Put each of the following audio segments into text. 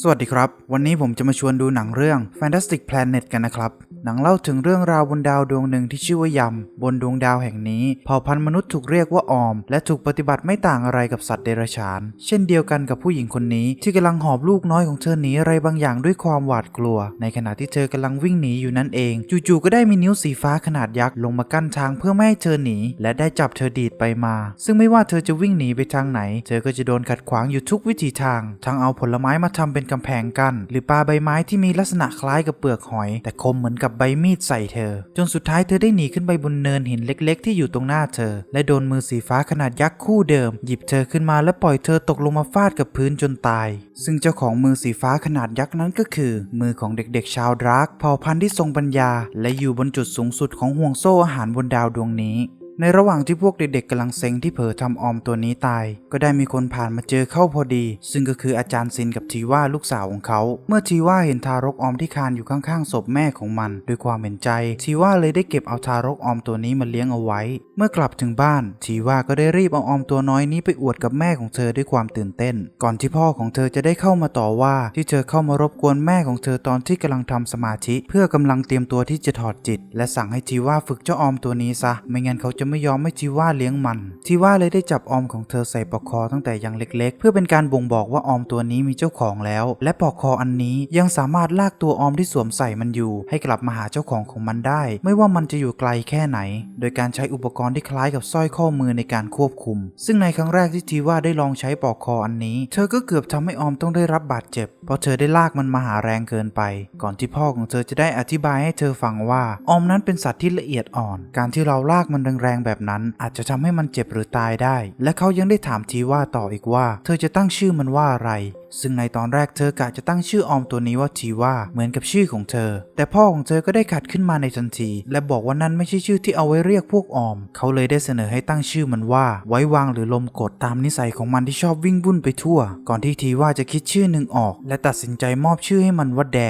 สวัสดีครับ วันนี้ผมจะมาชวนดูหนังเรื่อง Fantastic Planet กันนะครับ หนังเล่าถึงเรื่องราวบนดาวดวงหนึ่งที่ชื่อว่ายำบนดวงดาวแห่งนี้เผ่าพันธุ์มนุษย์ถูกเรียกว่าออม และถูกปฏิบัติไม่ต่างอะไรกับสัตว์เดรัจฉาน เช่นเดียวกันกับผู้หญิงคนนี้ ที่กำลังหอบลูกน้อยของเธอหนีอะไรบางอย่างด้วยความหวาดกลัว ในขณะที่เธอกำลังวิ่งหนีอยู่นั่นเอง จู่ๆก็ได้มีนิ้วสีฟ้าขนาดยักษ์ลงมากั้นทางเพื่อไม่ให้เธอหนี และได้จับเธอดีดไปมา ซึ่งไม่ว่าเธอจะวิ่งหนีไปทางไหน เธอก็จะโดนขัดขวางอยู่ทุกวิถีทาง ทั้งเอาผลไม้มาทำเป็นกำแพงกั้นหรือปลาใบไม้ที่มีลักษณะคล้ายกับเปลือกหอย แต่คมเหมือนกับใบมีดใส่เธอ จนสุดท้ายเธอได้หนีขึ้นไปบนเนินหินเล็กๆ ที่อยู่ตรงหน้าเธอ และโดนมือสีฟ้าขนาดยักษ์คู่เดิม หยิบเธอขึ้นมาและปล่อยเธอตกลงมาฟาดกับพื้นจนตาย ซึ่งเจ้าของมือสีฟ้าขนาดยักษ์นั้นก็คือ มือของเด็กๆ ชาวดรากเผ่าพันธุ์ที่ทรงปัญญา และอยู่บนจุดสูงสุดของห่วงโซ่อาหารบนดาวดวงนี้ ในระหว่างที่พวกเด็กๆกำลังเซ็งที่เผลอทำออมตัวนี้ตาย ก็ได้มีคนผ่านมาเจอเข้าพอดี ซึ่งก็คืออาจารย์ซินกับทีว่าลูกสาวของเขา เมื่อทีว่าเห็นทารกออมที่คานอยู่ข้างๆศพแม่ของมัน ด้วยความเห็นใจ ทีว่าเลยได้เก็บเอาทารกออมตัวนี้มาเลี้ยงเอาไว้ เมื่อกลับถึงบ้าน ทีว่าก็ได้รีบเอาออมตัวน้อยนี้ไปอวดกับแม่ของเธอด้วยความตื่นเต้น ก่อนที่พ่อของเธอจะได้เข้ามาต่อว่า ที่เธอเข้ามารบกวนแม่ของเธอตอนที่กำลังทำสมาธิ เพื่อกำลังเตรียมตัวที่จะถอดจิต และสั่งให้ทีว่าฝึกเจ้าออมตัวนี้ซะ ไม่งั้นเขาจะไม่ยอมให้ทีว่าเลี้ยงมันทีว่าเลยได้จับออมของเธอใส่ปลอกคอตั้งแต่ยังเล็ก ๆ เพื่อเป็นการบ่งบอกว่าออมตัวนี้มีเจ้าของแล้ว และปลอกคออันนี้ยังสามารถลากตัวออมที่สวมใส่มันอยู่ ให้กลับมาหาเจ้าของของมันได้ ไม่ว่ามันจะอยู่ไกลแค่ไหน โดยการใช้อุปกรณ์ที่คล้ายกับสร้อยข้อมือในการควบคุม ซึ่งในครั้งแรกที่ทีว่าได้ลองใช้ปลอกคออันนี้ เธอก็เกือบทำให้ออมต้องได้รับบาดเจ็บ เพราะเธอได้ลากมันมาหาแรงเกินไป ก่อนที่พ่อของเธอจะได้อธิบายให้เธอฟังว่าออมนั้นเป็นสัตว์ที่ละเอียดอ่อน การที่เราลากมันแรงๆแบบนั้นอาจจะทำให้มันเจ็บหรือตายได้ และเขายังได้ถามทีว่าต่ออีกว่า เธอจะตั้งชื่อมันว่าอะไร ซึ่งในตอนแรกเธอกะจะตั้งชื่อออมตัวนี้ว่าทีว่าเหมือนกับชื่อของเธอ แต่พ่อของเธอก็ได้ขัดขึ้นมาในทันที และบอกว่านั่นไม่ใช่ชื่อที่เอาไว้เรียกพวกออม เขาเลยได้เสนอให้ตั้งชื่อมันว่า ไว้วางหรือลมกดตามนิสัยของมันที่ชอบวิ่งวุ่นไปทั่ว ก่อนที่ทีว่าจะคิดชื่อหนึ่งออก และตัดสินใจมอบชื่อให้มันว่าแด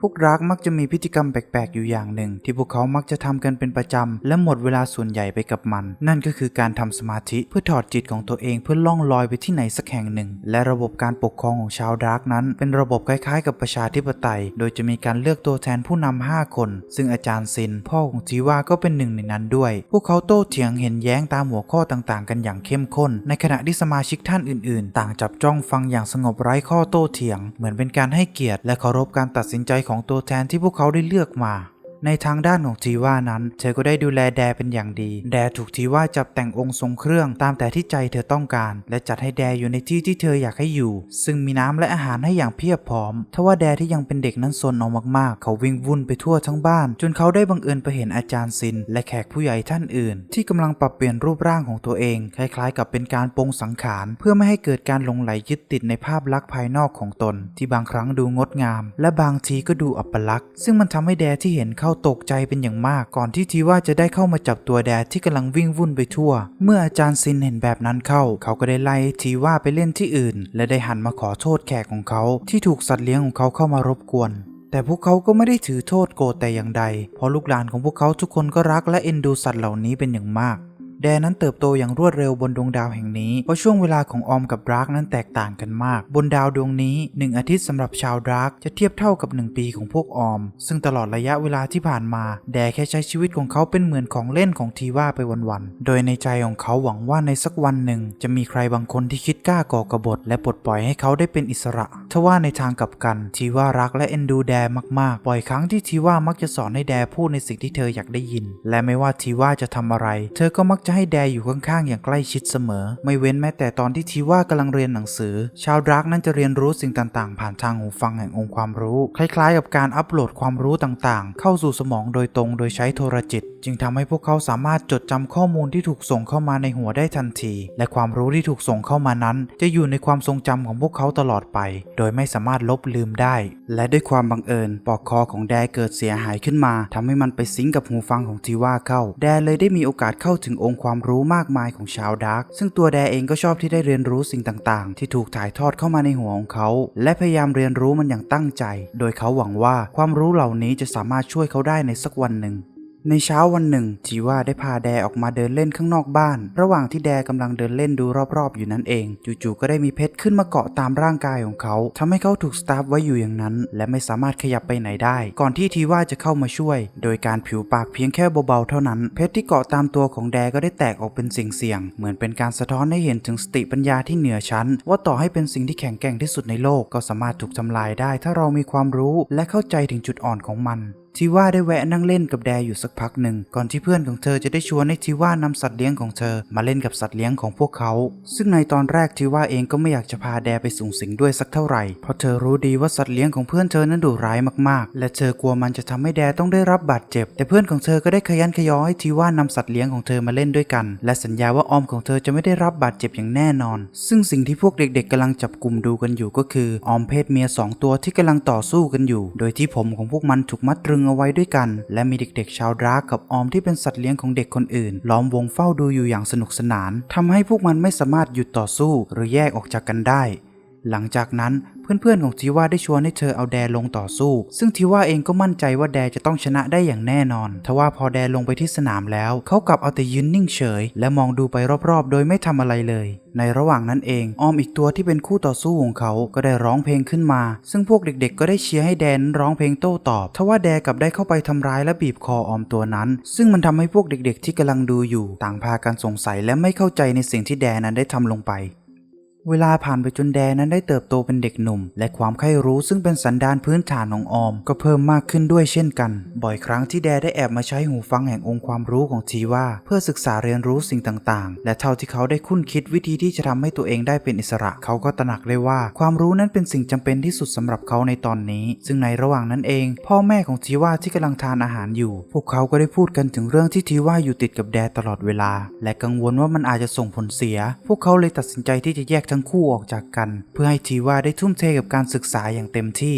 พวกรักมักจะมีพฤติกรรมแปลกๆ อยู่อย่างหนึ่ง ที่พวกเขามักจะทำกันเป็นประจำและหมดเวลาส่วนใหญ่ไปกับมัน นั่นก็คือการทำสมาธิเพื่อถอดจิตของตัวเองเพื่อล่องลอยไปที่ไหนสักแห่งหนึ่ง และระบบการปกครองของชาวดาร์กนั้น เป็นระบบคล้ายๆ กับประชาธิปไตย โดยจะมีการเลือกตัวแทนผู้นำห้าคน ซึ่งอาจารย์ซิน พ่อของจีว่าก็เป็นหนึ่งในนั้นด้วย พวกเขาโต้เถียงเห็นแย้งตามหัวข้อต่างๆ กันอย่างเข้มข้น ในขณะที่สมาชิกท่านอื่น ๆ ต่างจับจ้องฟังอย่างสงบไร้ข้อโต้เถียง เหมือนเป็นการให้เกียรติและเคารพการตัดสินใจของตัวแทนที่พวกเขาได้เลือกมา ในทางด้านของทีว่านั้น เธอก็ได้ดูแลแดเป็นอย่างดี แดถูกทีว่าจับแต่งองค์ทรงเครื่องตามแต่ที่ใจเธอต้องการ และจัดให้แดอยู่ในที่ที่เธออยากให้อยู่ ซึ่งมีน้ำและอาหารให้อย่างเพียบพร้อมทว่าแดที่ยังเป็นเด็กนั้นซนเอามากๆ เขาวิ่งวุ่นไปทั่วทั้งบ้าน จนเขาได้บังเอิญไปเห็นอาจารย์ซิน และแขกผู้ใหญ่ท่านอื่น ที่กำลังปรับเปลี่ยนรูปร่างของตัวเอง คล้ายๆ กับเป็นการปรงสังขาร เพื่อไม่ให้เกิดการหลงไหลยึดติดในภาพลักษณ์ภายนอกของตน ที่บางครั้งดูงดงาม และบางทีก็ดูอัปลักษณ์ซึ่งมันทำให้แดที่เห็นเขาาตกใจเป็นอย่างมาก ก่อนที่ทีว่าจะได้เข้ามาจับตัวแดดที่กำลังวิ่งวุ่นไปทั่ว เมื่ออาจารย์ซินเห็นแบบนั้นเข้า เขาก็ได้ไล่ทีว่าไปเล่นที่อื่น และได้หันมาขอโทษแขกของเขาที่ถูกสัตว์เลี้ยงของเขาเข้ามารบกวนแต่พวกเขาก็ไม่ได้ถือโทษโกรธแต่อย่างใด เพราะลูกหลานของพวกเขาทุกคนก็รักและเอ็นดูสัตว์เหล่านี้เป็นอย่างมาก แดนนั้นเติบโตอย่างรวดเร็วบนดวงดาวแห่งนี้ เพราะช่วงเวลาของออมกับดราร์กนั้นแตกต่างกันมาก บนดาวดวงนี้หนึ่งอาทิตย์สำหรับชาวดราร์กจะเทียบเท่ากับ 1 ปีของพวกออม ซึ่งตลอดระยะเวลาที่ผ่านมา แดแค่ใช้ชีวิตของเขาเป็นเหมือนของเล่นของทีว่าไปวันๆ โดยในใจของเขาหวังว่าในสักวันหนึ่ง จะมีใครบางคนที่คิดกล้าก่อกบฏและปลดปล่อยให้เขาได้เป็นอิสระทว่าในทางกลับกันทีว่ารักและเอ็นดูแดมากๆบ่อยครั้งที่ทีว่ามักจะสอนให้แดพูดในสิ่งที่เธออยากได้ยิน และไม่ว่าทีว่าจะทำอะไร เธอก็มักจะให้แดอยู่ข้างๆอย่างใกล้ชิดเสมอ ไม่เว้นแม้แต่ตอนที่ทีว่ากำลังเรียนหนังสือ ชาวดรักนั้นจะเรียนรู้สิ่งต่างๆ ผ่านทางหูฟังแห่งองค์ความรู้ คล้ายๆ กับการอัปโหลดความรู้ต่างๆ เข้าสู่สมองโดยตรงโดยใช้โทรจิต จึงทำให้พวกเขาสามารถจดจำข้อมูลที่ถูกส่งเข้ามาในหัวได้ทันที และความรู้ที่ถูกส่งเข้ามานั้น จะอยู่ในความทรงจำของพวกเขาตลอดไป โดยไม่สามารถลบลืมได้ และด้วยความบังเอิญปอกคอของแดเกิดเสียหายขึ้นมาทำให้มันไปซิงก์กับหูฟังของทีว่าเข้า แดเลยได้มีโอกาสเข้าถึงองค์ความรู้มากมายของชาวดาร์กซึ่งตัวแดเองก็ชอบที่ได้เรียนรู้สิ่งต่างๆ ที่ถูกถ่ายทอดเข้ามาในหัวของเขา และพยายามเรียนรู้มันอย่างตั้งใจ โดยเขาหวังว่าความรู้เหล่านี้จะสามารถช่วยเขาได้ในสักวันหนึ่ง ในเช้าวันหนึ่ง จีว่าได้พาแดออกมาเดินเล่นข้างนอกบ้าน ระหว่างที่แดกำลังเดินเล่นดูรอบๆ อยู่นั่นเอง จู่ๆก็ได้มีเพชรขึ้นมาเกาะตามร่างกายของเขาทำให้เขาถูกสตาร์ฟไว้อยู่อย่างนั้น และไม่สามารถขยับไปไหนได้ ก่อนที่ทีว่าจะเข้ามาช่วย โดยการผิวปากเพียงแค่เบาๆเท่านั้น เพชรที่เกาะตามตัวของแดก็ได้แตกออกเป็นสิ่งเสี่ยง เหมือนเป็นการสะท้อนให้เห็นถึงสติปัญญาที่เหนือชั้น ว่าต่อให้เป็นสิ่งที่แข็งแกร่งที่สุดในโลกก็สามารถถูกทำลายได้ ถ้าเรามีความรู้และเข้าใจถึงจุดอ่อนของมัน ทีว่าได้แวะนั่งเล่นกับแดอยู่สักพักหนึ่ง ก่อนที่เพื่อนของเธอจะได้ชวนให้ทีว่านำสัตว์เลี้ยงของเธอมาเล่นกับสัตว์เลี้ยงของพวกเขา ซึ่งในตอนแรกทีว่าเองก็ไม่อยากจะพาแดไปสูงสิงด้วยสักเท่าไหร่ เพราะเธอรู้ดีว่าสัตว์เลี้ยงของเพื่อนเธอนั้นดุร้ายมากๆ และเธอกลัวมันจะทำให้แดต้องได้รับบาดเจ็บ แต่เพื่อนของเธอก็ได้ขยันขยอให้ทีว่านำสัตว์เลี้ยงของเธอมาเล่นด้วยกัน และสัญญาว่าออมของเธอจะไม่ได้รับบาดเจ็บอย่างแน่นอน ซึ่งสิ่งที่พวกเด็กๆกำลังจับกลุ่มดูกันอยู่ก็คือออมเพศเมียสองตัวที่กำลังต่อสู้กันอยู่ โดยที่ผมของพวกมันถูกมัดตรึงเอาไว้ด้วยกัน และมีเด็กๆ ชาวดรากกับออมที่เป็นสัตว์เลี้ยงของเด็กคนอื่น ล้อมวงเฝ้าดูอยู่อย่างสนุกสนานทำให้พวกมันไม่สามารถหยุดต่อสู้หรือแยกออกจากกันได้ หลังจากนั้น เพื่อนๆของทีว่าได้ชวนให้เธอเอาแดลงต่อสู้ ซึ่งทีว่าเองก็มั่นใจว่าแดจะต้องชนะได้อย่างแน่นอน ทว่าพอแดลงไปที่สนามแล้ว เขากลับเอาแต่ยืนนิ่งเฉย และมองดูไปรอบๆ โดยไม่ทำอะไรเลย ในระหว่างนั้นเอง ออมอีกตัวที่เป็นคู่ต่อสู้ของเขา ก็ได้ร้องเพลงขึ้นมา ซึ่งพวกเด็กๆ ก็ได้เชียร์ให้แดนร้องเพลงโต้ตอบ ทว่าแดกลับได้เข้าไปทำร้ายและบีบคอออมตัวนั้น ซึ่งมันทำให้พวกเด็กๆ ที่กำลังดูอยู่ ต่างพากันสงสัยและไม่เข้าใจในสิ่งที่แดนนั้นได้ทำลงไป เวลาผ่านไปจนแดนั้นได้เติบโตเป็นเด็กหนุ่ม และความใคร่รู้ซึ่งเป็นสันดานพื้นฐานของออม ก็เพิ่มมากขึ้นด้วยเช่นกัน บ่อยครั้งที่แดได้แอบมาใช้หูฟังแห่งองค์ความรู้ของทีว่า เพื่อศึกษาเรียนรู้สิ่งต่างๆ และเท่าที่เขาได้คุ้นคิดวิธีที่จะทำให้ตัวเองได้เป็นอิสระ เขาก็ตระหนักเลยว่า ความรู้นั้นเป็นสิ่งจำเป็นที่สุดสำหรับเขาในตอนนี้ ซึ่งในระหว่างนั้นเอง พ่อแม่ของทีว่าที่กำลังทานอาหารอยู่ พวกเขาก็ได้พูดกันถึงเรื่องที่ทีว่าอยู่ติดกับแดตลอดเวลา และกังวลว่ามันอาจจะส่งผลเสีย พวกเขาเลยตัดสินใจที่จะแยกทั้งั้งคู่ออกจากกัน เพื่อให้ทีว่าได้ทุ่มเทกับการศึกษาอย่างเต็มที่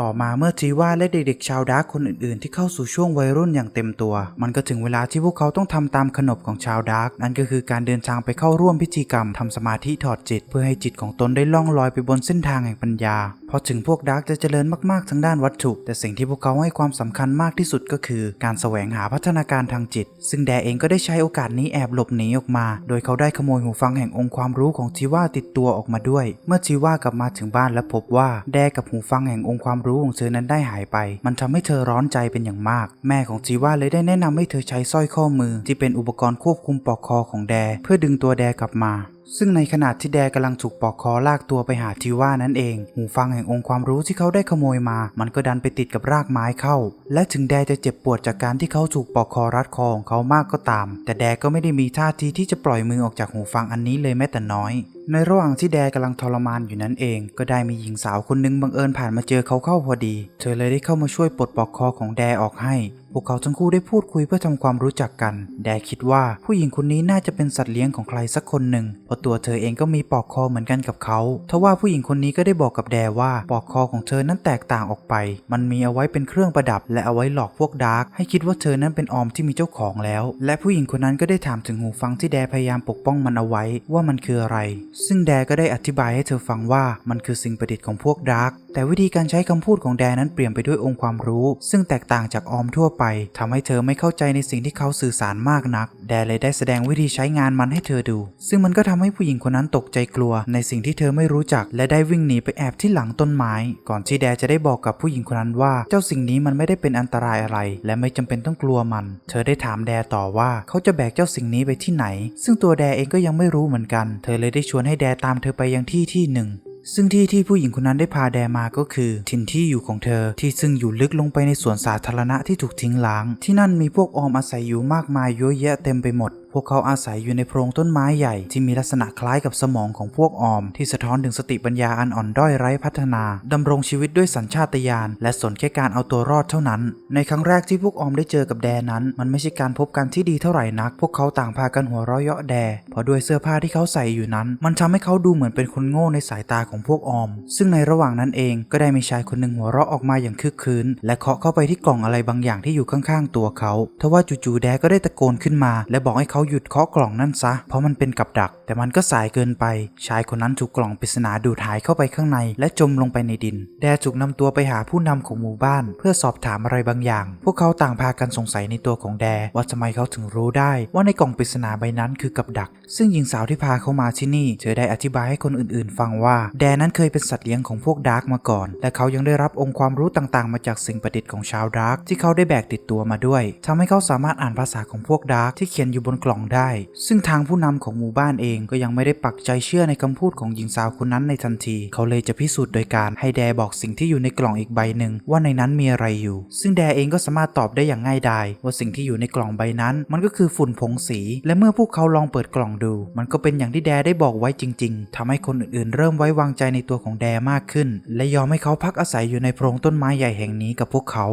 ต่อมาเมื่อทีว่าและเด็กๆชาวดาร์กคนอื่นๆ ที่เข้าสู่ช่วงวัยรุ่นอย่างเต็มตัว มันก็ถึงเวลาที่พวกเขาต้องทำตามขนบของชาวดาร์กนั่นก็คือการเดินทางไปเข้าร่วมพิธีกรรมทำสมาธิถอดจิต เพื่อให้จิตของตนได้ล่องลอยไปบนเส้นทางแห่งปัญญาพอถึงพวกดาร์กจะเจริญมากๆทางด้านวัตถุ แต่สิ่งที่พวกเขาให้ความสำคัญมากที่สุดก็คือ การแสวงหาพัฒนาการทางจิต ซึ่งแดเองก็ได้ใช้โอกาสนี้แอบหลบหนีออกมา โดยเขาได้ขโมยหูฟังแห่งองค์ความรู้ของทีว่าติดตัวออกมาด้วย เมื่อทีว่ากลับมาถึงบ้านและพบว่าแดกับหูฟังแห่งองค์ความรู้ของเธอนั้นได้หายไป มันทำให้เธอร้อนใจเป็นอย่างมาก แม่ของทีว่าเลยได้แนะนำให้เธอใช้สร้อยข้อมือ ที่เป็นอุปกรณ์ควบคุมปลอกคอของแด เพื่อดึงตัวแดกลับมาซึ่งในขณะที่แดกำลังถูกปอกคอลากตัวไปหาทิว่านั่นเอง หูฟังแห่งองค์ความรู้ที่เขาได้ขโมยมา มันก็ดันไปติดกับรากไม้เข้า และถึงแดจะเจ็บปวดจากการที่เขาถูกปอกคอรัดคอของเขามากก็ตาม แต่แดก็ไม่ได้มีท่าทีที่จะปล่อยมือออกจากหูฟังอันนี้เลยแม้แต่น้อยในระหว่างที่แดกำลังทรมานอยู่นั้นเอง ก็ได้มีหญิงสาวคนหนึงบังเอิญผ่านมาเจอเขาเข้าพอดี เธอเลยได้เข้ามาช่วยปลดปลอกคอของแดออกให้ พวกเขาทั้งคู่ได้พูดคุยเพื่อทำความรู้จักกัน แดคิดว่าผู้หญิงคนนี้น่าจะเป็นสัตว์เลี้ยงของใครสักคนหนึ่งเพราะตัวเธอเองก็มีปลอกคอเหมือนกันกับเขาทว่าผู้หญิงคนนี้ก็ได้บอกกับแดว่าปลอกคอของเธอนั้นแตกต่างออกไป มันมีเอาไว้เป็นเครื่องประดับ และเอาไว้หลอกพวกดาร์กให้คิดว่าเธอนั้นเป็นออมที่มีเจ้าของแล้ว และผู้หญิงคนนั้นก็ได้ถามถึงหูฟังที่แดพยายามปกป้องมันเอาไว้ว่ามันคืออะไรซึ่งแดก็ได้อธิบายให้เธอฟังว่ามันคือสิ่งประดิษฐ์ของพวกดาร์กแต่วิธีการใช้คำพูดของแดนั้นเปลี่ยนไปด้วยองค์ความรู้ ซึ่งแตกต่างจากออมทั่วไปทำให้เธอไม่เข้าใจในสิ่งที่เขาสื่อสารมากนัก แดเลยได้แสดงวิธีใช้งานมันให้เธอดู ซึ่งมันก็ทำให้ผู้หญิงคนนั้นตกใจกลัว ในสิ่งที่เธอไม่รู้จัก และได้วิ่งหนีไปแอบที่หลังต้นไม้ ก่อนที่แดจะได้บอกกับผู้หญิงคนนั้นว่า เจ้าสิ่งนี้มันไม่ได้เป็นอันตรายอะไร และไม่จำเป็นต้องกลัวมัน เธอได้ถามแดต่อว่าเขาจะแบกเจ้าสิ่งนี้ไปที่ไหน ซึ่งตัวแดเองก็ยังไม่รู้เหมือนกัน เธอเลยได้ชวนให้แดตามเธอไปยังที่ที่หนึ่ง ซึ่งที่ที่ผู้หญิงคนนั้นได้พาแดมาก็คือ ถิ่นที่อยู่ของเธอที่ซึ่งอยู่ลึกลงไปในสวนสาธารณะที่ถูกทิ้งล้าง ที่นั่นมีพวกออมอาศัยอยู่มากมายเยอะแยะเต็มไปหมด พวกเขาอาศัยอยู่ในโพรงต้นไม้ใหญ่ที่มีลักษณะคล้ายกับสมองของพวกออม ที่สะท้อนถึงสติปัญญาอันอ่อนด้อยไร้พัฒนาดำรงชีวิตด้วยสัญชาตญาณและสนแค่การเอาตัวรอดเท่านั้น ในครั้งแรกที่พวกออมได้เจอกับแดนั้น มันไม่ใช่การพบกันที่ดีเท่าไหร่นัก พวกเขาต่างพากันหัวเราะเยาะแดเพราะด้วยเสื้อผ้าที่เขาใส่อยู่นั้น มันทำให้เขาดูเหมือนเป็นคนโง่ในสายตาของพวกออม ซึ่งในระหว่างนั้นเองก็ได้มีชายคนหนึ่งหัวเราะออกมาอย่างคึกคืนและเคาะเข้าไปที่กล่องอะไรบางอย่างที่อยู่ข้างๆ ตัวเขาทว่าจู่ๆแดก็ได้ตะโกนขึ้นมา และบอกให้เขาหยุดเคาะกล่องนั่นซะ เพราะมันเป็นกับดัก แต่มันก็สายเกินไป ชายคนนั้นถูกกล่องปริศนาดูดหายเข้าไปข้างใน และจมลงไปในดิน แดถูกนำตัวไปหาผู้นำของหมู่บ้าน เพื่อสอบถามอะไรบางอย่าง พวกเขาต่างพากันสงสัยในตัวของแดว่าทำไมเขาถึงรู้ได้ว่าในกล่องปริศนาใบนั้นคือกับดัก ซึ่งหญิงสาวที่พาเขามาที่นี่เธอได้อธิบายให้คนอื่นๆ ฟังว่า แดนั้นเคยเป็นสัตว์เลี้ยงของพวกดาร์กมาก่อน และเขายังได้รับองค์ความรู้ต่างๆ มาจากสิ่งประดิษฐ์ของชาวดาร์กที่เขาได้แบกติดตัวมาด้วยทำให้เขาสามารถอ่านภาษาของพวกดาร์กที่เขียนอยู่บนกล่องได้ ซึ่งทางผู้นำของหมู่บ้านเองก็ยังไม่ได้ปักใจเชื่อในคำพูดของหญิงสาวคนนั้นในทันที เขาเลยจะพิสูจน์โดยการให้แดบอกสิ่งที่อยู่ในกล่องอีกใบหนึ่งว่าในนั้นมีอะไรอยู่ ซึ่งแดเองก็สามารถตอบได้อย่างง่ายดายว่าสิ่งที่อยู่ในกล่องใบนั้น มันก็คือฝุ่นผงสี และเมื่อพวกเขาลองเปิดกล่องดู มันก็เป็นอย่างที่แดได้บอกไว้จริง ๆทำให้คนอื่นๆ เริ่มไว้วางใจในตัวของแดมากขึ้น และยอมให้เขาพักอาศัยอยู่ในโพรงต้นไม้ใหญ่แห่งนี้กับพวกเขา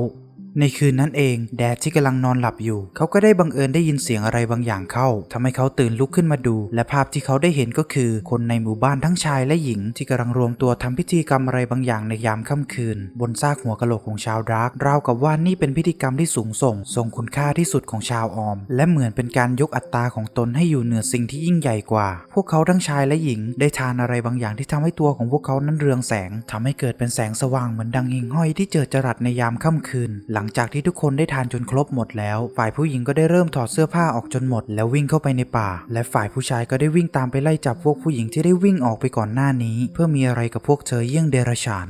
ในคืนนั้นเอง แดดที่กำลังนอนหลับอยู่ เขาก็ได้บังเอิญได้ยินเสียงอะไรบางอย่างเข้าทำให้เขาตื่นลุกขึ้นมาดู และภาพที่เขาได้เห็นก็คือ คนในหมู่บ้านทั้งชายและหญิง ที่กำลังรวมตัวทำพิธีกรรมอะไรบางอย่างในยามค่ำคืน บนซากหัวกะโหลกของชาวดาร์กราวกับว่านี่เป็นพิธีกรรมที่สูงส่ง ทรงคุณค่าที่สุดของชาวออม และเหมือนเป็นการยกอัตตาของตนให้อยู่เหนือสิ่งที่ยิ่งใหญ่กว่า พวกเขาทั้งชายและหญิง ได้ทานอะไรบางอย่างที่ทำให้ตัวของพวกเขานั้นเรืองแสงทำให้เกิดเป็นแสงสว่างเหมือนดังหิ่งห้อยที่เจิดจรัสในยามค่ำคืนหลังจากที่ทุกคนได้ทานจนครบหมดแล้ว ฝ่ายผู้หญิงก็ได้เริ่มถอดเสื้อผ้าออกจนหมด แล้ววิ่งเข้าไปในป่า และฝ่ายผู้ชายก็ได้วิ่งตามไปไล่จับพวกผู้หญิงที่ได้วิ่งออกไปก่อนหน้านี้ เพื่อมีอะไรกับพวกเธอเยี่ยงเดรัจฉาน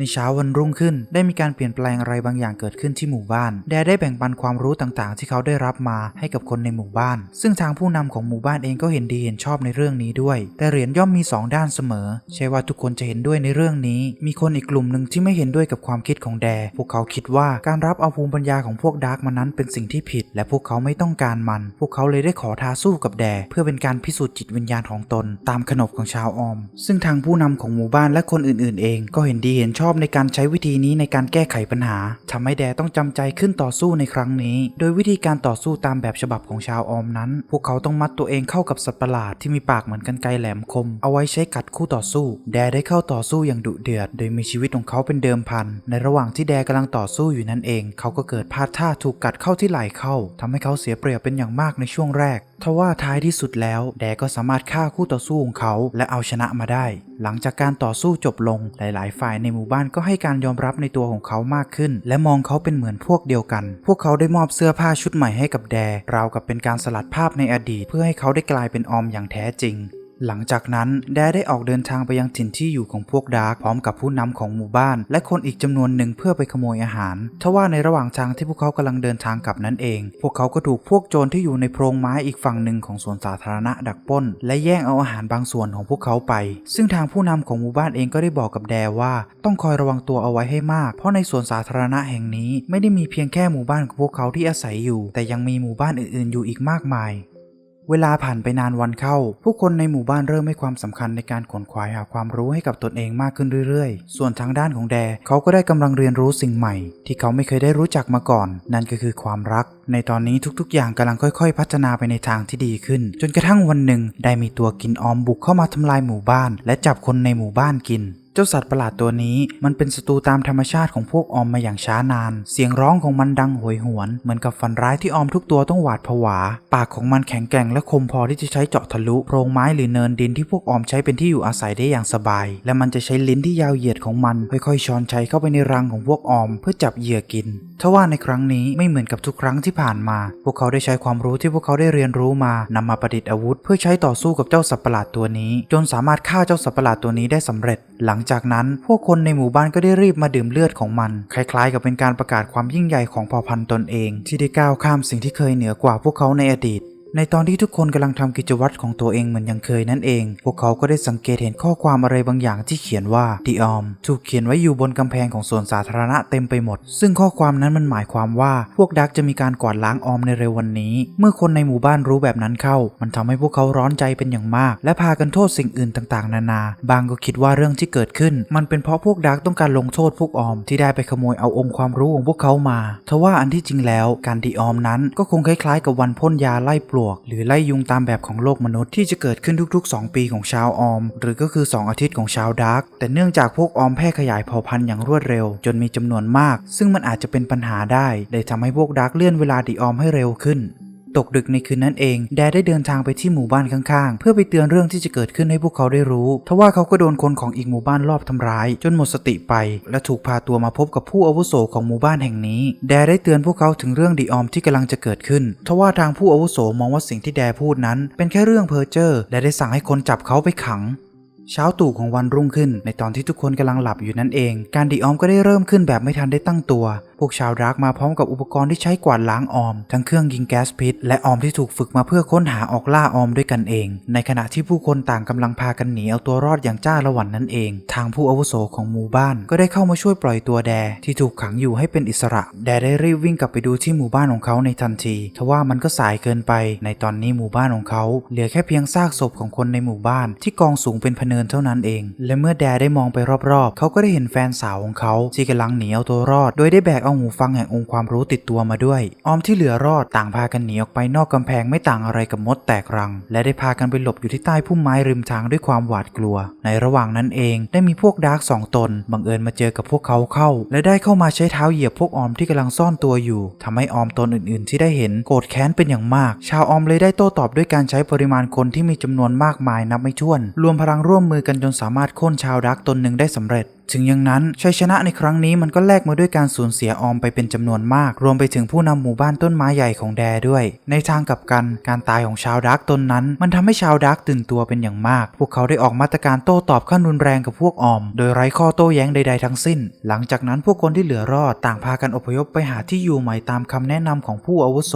ในเช้าวันรุ่งขึ้น ได้มีการเปลี่ยนแปลงอะไรบางอย่างเกิดขึ้นที่หมู่บ้าน แดได้แบ่งปันความรู้ต่างๆ ที่เขาได้รับมาให้กับคนในหมู่บ้าน ซึ่งทางผู้นำของหมู่บ้านเองก็เห็นดีเห็นชอบในเรื่องนี้ด้วย แต่เหรียญย่อมมีสองด้านเสมอ ใช่ว่าทุกคนจะเห็นด้วยในเรื่องนี้ มีคนอีกกลุ่มหนึ่งที่ไม่เห็นด้วยกับความคิดของแด พวกเขาคิดว่าการรับเอาภูมิปัญญาของพวกดาร์กมานั้นเป็นสิ่งที่ผิด และพวกเขาไม่ต้องการมัน พวกเขาเลยได้ขอท้าสู้กับแด เพื่อเป็นการพิสูจน์จิตวิญญาณของตน ตามขนบของชาวออม ซึ่งทางผู้นำของหมู่บ้านและคนอื่น ๆ เองก็เห็นดีเห็นชอบอบในการใช้วิธีนี้ในการแก้ไขปัญหาทำให้แดต้องจำใจขึ้นต่อสู้ในครั้งนี้ โดยวิธีการต่อสู้ตามแบบฉบับของชาวออมนั้น พวกเขาต้องมัดตัวเองเข้ากับสัตว์ประหลาดที่มีปากเหมือนกันไกรแหลมคม เอาไว้ใช้กัดคู่ต่อสู้ แดได้เข้าต่อสู้อย่างดุเดือด โดยมีชีวิตของเขาเป็นเดิมพัน ในระหว่างที่แดกำลังต่อสู้อยู่นั่นเอง เขาก็เกิดพลาดท่าถูกกัดเข้าที่ไหล่เข้าทำให้เขาเสียเปรียบเป็นอย่างมากในช่วงแรก ทว่าท้ายที่สุดแล้ว แดก็สามารถฆ่าคู่ต่อสู้ของเขา และเอาชนะมาได้ หลังจากการต่อสู้จบลง หลาย ๆ ฝ่ายในหมู่บ้านก็ให้การยอมรับในตัวของเขามากขึ้น และมองเขาเป็นเหมือนพวกเดียวกัน พวกเขาได้มอบเสื้อผ้าชุดใหม่ให้กับแดราวกับเป็นการสลัดภาพในอดีต เพื่อให้เขาได้กลายเป็นออมอย่างแท้จริง หลังจากนั้นแดได้ออกเดินทางไปยังถิ่นที่อยู่ของพวกดาร์กพร้อมกับผู้นำของหมู่บ้าน และคนอีกจำนวนหนึ่งเพื่อไปขโมยอาหาร ทว่าในระหว่างทางที่พวกเขากำลังเดินทางกลับนั้นเอง พวกเขาก็ถูกพวกโจรที่อยู่ในโพรงไม้อีกฝั่งหนึ่งของสวนสาธารณะดักป้น และแย่งเอาอาหารบางส่วนของพวกเขาไป ซึ่งทางผู้นำของหมู่บ้านเองก็ได้บอกกับแดว่า ต้องคอยระวังตัวเอาไว้ให้มาก เพราะในสวนสาธารณะแห่งนี้ ไม่ได้มีเพียงแค่หมู่บ้านของพวกเขาที่อาศัยอยู่ แต่ยังมีหมู่บ้านอื่นๆอยู่อีกมากมาย เวลาผ่านไปนานวันเข้า ผู้คนในหมู่บ้านเริ่มให้ความสำคัญในการขวนขวายหาความรู้ให้กับตนเองมากขึ้นเรื่อยๆ ส่วนทางด้านของแดเขาก็ได้กำลังเรียนรู้สิ่งใหม่ ที่เขาไม่เคยได้รู้จักมาก่อน นั่นก็คือความรัก ในตอนนี้ทุกๆ อย่างกำลังค่อยๆ พัฒนาไปในทางที่ดีขึ้น จนกระทั่งวันหนึ่งได้มีตัวกินออมบุกเข้ามาทำลายหมู่บ้าน และจับคนในหมู่บ้านกิน จ้าสัตว์ประหลาดตัวนี้มันเป็นศัตรูตามธรรมชาติของพวกออมมาอย่างช้านาน เสียงร้องของมันดังโหยหวน เหมือนกับฝันร้ายที่ออมทุกตัวต้องหวาดผวา ปากของมันแข็งแกร่งและคมพอที่จะใช้เจาะทะลุโพรงไม้หรือเนินดินที่พวกออมใช้เป็นที่อยู่อาศัยได้อย่างสบาย และมันจะใช้ลิ้นที่ยาวเหยียดของมันค่อยๆช้อนชัยเข้าไปในรังของพวกออม เพื่อจับเหยื่อกินทว่าในครั้งนี้ไม่เหมือนกับทุกครั้งที่ผ่านมา พวกเขาได้ใช้ความรู้ที่พวกเขาได้เรียนรู้มานำมาประดิษฐ์อาวุธ เพื่อใช้ต่อสู้กับเจ้าสัตว์ประหลาดตัวนี้ จนสามารถฆ่าเจ้าสัตว์ประหลาดตัวนี้ได้สำเร็จ หลังจากนั้นพวกคนในหมู่บ้านก็ได้รีบมาดื่มเลือดของมัน คล้ายๆ กับเป็นการประกาศความยิ่งใหญ่ของเผ่าพันธุ์ตนเอง ที่ได้ก้าวข้ามสิ่งที่เคยเหนือกว่าพวกเขาในอดีต ในตอนที่ทุกคนกำลังทำกิจวัตรของตัวเองเหมือนยังเคยนั่นเอง พวกเขาก็ได้สังเกตเห็นข้อความอะไรบางอย่างที่เขียนว่า The Arm ถูกเขียนไว้อยู่บนกำแพงของสวนสาธารณะเต็มไปหมด ซึ่งข้อความนั้นมันหมายความว่า พวกดักจะมีการกวาดล้างออมในเร็ววันนี้ เมื่อคนในหมู่บ้านรู้แบบนั้นเข้า มันทำให้พวกเขาร้อนใจเป็นอย่างมาก และพากันโทษสิ่งอื่นต่างๆ นานา บางก็คิดว่าเรื่องที่เกิดขึ้น มันเป็นเพราะพวกดักต้องการลงโทษพวกออมที่ได้ไปขโมยเอาองค์ความรู้ของพวกเขามาทว่าอันที่จริงแล้วการดีออมนั้นก็คงคล้ายๆ กับวันพ่นยาไล่ปลวก หรือไล่ยุงตามแบบของโลกมนุษย์ที่จะเกิดขึ้นทุกๆ 2 ปีของชาวออม หรือก็คือ 2 อาทิตย์ของชาวดาร์กแต่เนื่องจากพวกออมแพร่ขยายเผ่าพันธุ์อย่างรวดเร็ว จนมีจำนวนมาก ซึ่งมันอาจจะเป็นปัญหาได้เลยทำให้พวกดาร์กเลื่อนเวลาดีออมให้เร็วขึ้น ตกดึกในคืนนั้นเอง แดได้เดินทางไปที่หมู่บ้านข้างๆ เพื่อไปเตือนเรื่องที่จะเกิดขึ้นให้พวกเขาได้รู้ ทว่าเขาก็โดนคนของอีกหมู่บ้านรอบทำร้าย จนหมดสติไป และถูกพาตัวมาพบกับผู้อาวุโสของหมู่บ้านแห่งนี้ แดได้เตือนพวกเขาถึงเรื่องดีออมที่กำลังจะเกิดขึ้น ทว่าทางผู้อาวุโสมองว่าสิ่งที่แดพูดนั้น เป็นแค่เรื่องเพ้อเจ้อ และได้สั่งให้คนจับเขาไปขังเช้าตู่ของวันรุ่งขึ้น ในตอนที่ทุกคนกำลังหลับอยู่นั่นเอง การดีออมก็ได้เริ่มขึ้นแบบไม่ทันได้ตั้งตัว พวกชาวดาร์กมาพร้อมกับอุปกรณ์ที่ใช้กวาดล้างออม ทั้งเครื่องยิงแก๊สพิษ และออมที่ถูกฝึกมาเพื่อค้นหาออกล่าออมด้วยกันเอง ในขณะที่ผู้คนต่างกำลังพากันหนีเอาตัวรอดอย่างจ้าละวันนั่นเอง ทางผู้อาวุโสของหมู่บ้านก็ได้เข้ามาช่วยปล่อยตัวแดที่ถูกขังอยู่ให้เป็นอิสระ แดได้รีบวิ่งกลับไปดูที่หมู่บ้านของเขาในทันทีทว่ามันก็สายเกินไป ในตอนนี้หมู่บ้านของเขา เหลือแค่เพียงซากศพของคนในหมู่บ้าน ที่กองสูงเป็นพเนินเท่านั้นเอง และเมื่อแดได้มองไปรอบๆ เขาก็ได้เห็นแฟนสาวของเขาที่กำลังหนีเอาตัวรอด โดยได้แบกเอาหูฟังแห่งองค์ความรู้ติดตัวมาด้วย ออมที่เหลือรอดต่างพากันหนีออกไปนอกกำแพงไม่ต่างอะไรกับมดแตกรัง และได้พากันไปหลบอยู่ที่ใต้พุ่มไม้ริมทางด้วยความหวาดกลัว ในระหว่างนั้นเองได้มีพวกดาร์กสองตนบังเอิญมาเจอกับพวกเขาเข้า และได้เข้ามาใช้เท้าเหยียบพวกออมที่กำลังซ่อนตัวอยู่ทำให้ออมตนอื่นๆ ที่ได้เห็นโกรธแค้นเป็นอย่างมาก ชาวออมเลยได้โต้ตอบด้วยการใช้ปริมาณคนที่มีจำนวนมากมายนับไม่ถ้วน รวมพลังร่วมมือกันจนสามารถโค่นชาวดาร์กตนหนึ่งได้สำเร็จ ถึงอย่างนั้นชัยชนะในครั้งนี้มันก็แลกมาด้วยการสูญเสียออมไปเป็นจำนวนมาก รวมไปถึงผู้นำหมู่บ้านต้นไม้ใหญ่ของแดด้วย ในทางกลับกันการตายของชาวดาร์กตนนั้น มันทำให้ชาวดาร์กตื่นตัวเป็นอย่างมาก พวกเขาได้ออกมาตรการโต้ตอบขั้นรุนแรงกับพวกออม โดยไร้ข้อโต้แย้งใด ๆ ทั้งสิ้น หลังจากนั้นพวกคนที่เหลือรอดต่างพากันอพยพไปหาที่อยู่ใหม่ตามคำแนะนำของผู้อาวุโส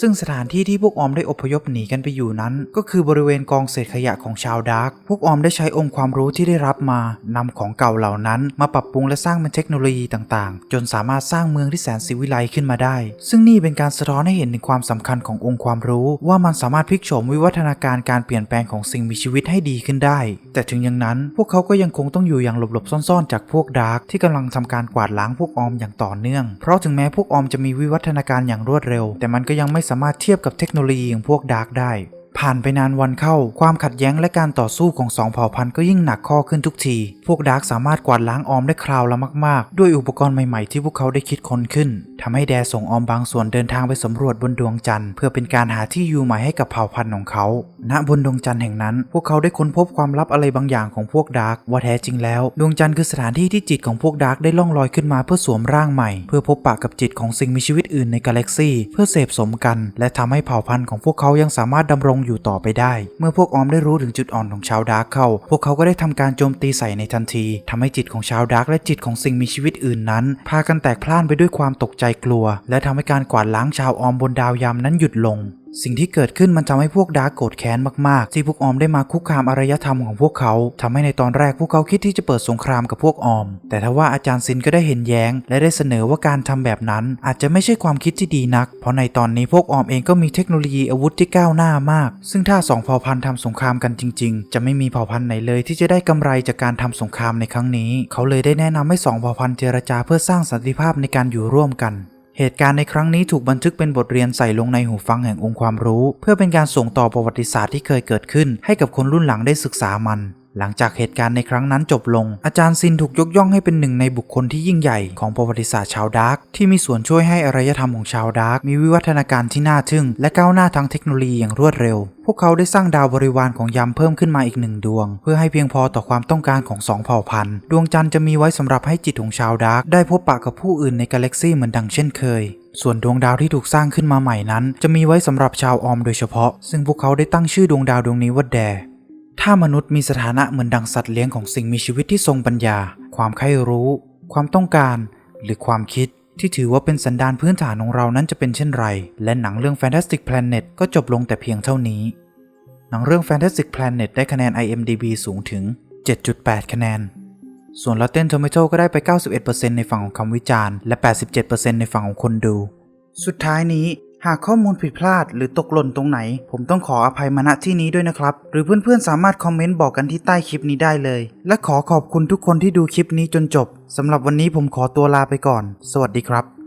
ซึ่งสถานที่ที่พวกออมได้อพยพหนีกันไปอยู่นั้น ก็คือบริเวณกองเศษขยะของชาวดาร์กพวกออมได้ใช้องค์ความรู้ที่ได้รับมานำของเก่าเหล่านั้นมาปรับปรุงและสร้างเป็นเทคโนโลยีต่างๆ จนสามารถสร้างเมืองที่แสนศิวิไลขึ้นมาได้ ซึ่งนี่เป็นการสะท้อนให้เห็นถึงความสำคัญขององค์ความรู้ ว่ามันสามารถพลิกโฉมวิวัฒนาการการเปลี่ยนแปลงของสิ่งมีชีวิตให้ดีขึ้นได้ แต่ถึงอย่างนั้นพวกเขาก็ยังคงต้องอยู่อย่างหลบๆซ่อนๆ จากพวกดาร์กที่กำลังทำการกวาดล้างพวกออมอย่างต่อเนื่อง เพราะถึงแม้พวกออมจะมีวิวัฒนาการอย่างรวดเร็ว แต่มันก็ยังไม่สามารถเทียบกับเทคโนโลยีของพวกดาร์กได้ ผ่านไปนานวันเข้า ความขัดแย้งและการต่อสู้ของสองเผ่าพันธุ์ก็ยิ่งหนักข้อขึ้นทุกที พวกดาร์กสามารถกวาดล้างออมได้คราวละมาก ๆ ด้วยอุปกรณ์ใหม่ ๆ ที่พวกเขาได้คิดค้นขึ้นทำให้แดส่งออมบางส่วนเดินทางไปสำรวจบนดวงจันทร์เพื่อเป็นการหาที่อยู่ใหม่ให้กับเผ่าพันธุ์ของเขา ณ บนดวงจันทร์แห่งนั้น พวกเขาได้ค้นพบความลับอะไรบางอย่างของพวกดาร์กว่าแท้จริงแล้ว ดวงจันทร์คือสถานที่ที่จิตของพวกดาร์กได้ล่องลอยขึ้นมาเพื่อสวมร่างใหม่ เพื่อพบปะกับจิตของสิ่งมีชีวิตอื่นในกาแล็กซี่เพื่อเสพสมกัน และทำให้เผ่าพันธุ์ของพวกเขายังสามารถดำรงอยู่ต่อไปได้ เมื่อพวกออมได้รู้ถึงจุดอ่อนของชาวดาร์กเข้า พวกเขาก็ได้ทำการโจมตีใส่ในทันทีทำให้จิตของชาวดาร์กและจิตของสิ่งมีชีวิตอื่นนั้น พากันแตกพล่านไปด้วยความตกใจกลัว และทำให้การกวาดล้างชาวออมบนดาวยามนั้นหยุดลง สิ่งที่เกิดขึ้นมันทำให้พวกดาร์กโกรธแค้นมากๆ ที่พวกออมได้มาคุกคามอารยธรรมของพวกเขาทำให้ในตอนแรกพวกเขาคิดที่จะเปิดสงครามกับพวกออม แต่ทว่าอาจารย์ซินก็ได้เห็นแย้ง และได้เสนอว่าการทำแบบนั้น อาจจะไม่ใช่ความคิดที่ดีนัก เพราะในตอนนี้พวกออมเองก็มีเทคโนโลยีอาวุธที่ก้าวหน้ามาก ซึ่งถ้าสองเผ่าพันธุ์ทำสงครามกันจริง ๆ จะไม่มีเผ่าพันธุ์ไหนเลยที่จะได้กำไรจากการทำสงครามในครั้งนี้ เขาเลยได้แนะนำให้สองเผ่าพันธุ์เจรจาเพื่อสร้างสันติภาพในการอยู่ร่วมกัน เหตุการณ์ในครั้งนี้ถูกบันทึกเป็นบทเรียนใส่ลงในหูฟังแห่งองค์ความรู้ เพื่อเป็นการส่งต่อประวัติศาสตร์ที่เคยเกิดขึ้น ให้กับคนรุ่นหลังได้ศึกษามัน หลังจากเหตุการณ์ในครั้งนั้นจบลง อาจารย์ซินถูกยกย่องให้เป็นหนึ่งในบุคคลที่ยิ่งใหญ่ของประวัติศาสตร์ชาวดาร์กที่มีส่วนช่วยให้อารยธรรมของชาวดาร์กมีวิวัฒนาการที่น่าทึ่ง และก้าวหน้าทางเทคโนโลยีอย่างรวดเร็ว พวกเขาได้สร้างดาวบริวารของยำเพิ่มขึ้นมาอีกหนึ่งดวง เพื่อให้เพียงพอต่อความต้องการของสองเผ่าพันธุ์ดวงจันทร์จะมีไว้สำหรับให้จิตของชาวดาร์กได้พบปะกับผู้อื่นในกาแล็กซี่เหมือนดังเช่นเคยส่วนดวงดาวที่ถูกสร้างขึ้นมาใหม่นั้น จะมีไว้สำหรับชาวออมโดยเฉพาะ ซึ่งพวกเขาได้ตั้งชื่อดวงดาวดวงนี้ว่าแด ถ้ามนุษย์มีสถานะเหมือนดังสัตว์เลี้ยงของสิ่งมีชีวิตที่ทรงปัญญา ความใคร่รู้ ความต้องการ หรือความคิดที่ถือว่าเป็นสันดานพื้นฐานของเรานั้นจะเป็นเช่นไร และหนังเรื่อง Fantastic Planet ก็จบลงแต่เพียงเท่านี้ หนังเรื่อง Fantastic Planet ได้คะแนน IMDb สูงถึง 7.8 คะแนน ส่วน Rotten Tomato ก็ได้ไป 91%ในฝั่งของคำวิจารณ์ และ 87%ในฝั่งของคนดู สุดท้ายนี้ หากข้อมูลผิดพลาดหรือตกหล่นตรงไหน ผมต้องขออภัยมาณที่นี้ด้วยนะครับ หรือเพื่อนๆสามารถคอมเมนต์บอกกันที่ใต้คลิปนี้ได้เลย และขอขอบคุณทุกคนที่ดูคลิปนี้จนจบสำหรับวันนี้ผมขอตัวลาไปก่อน สวัสดีครับ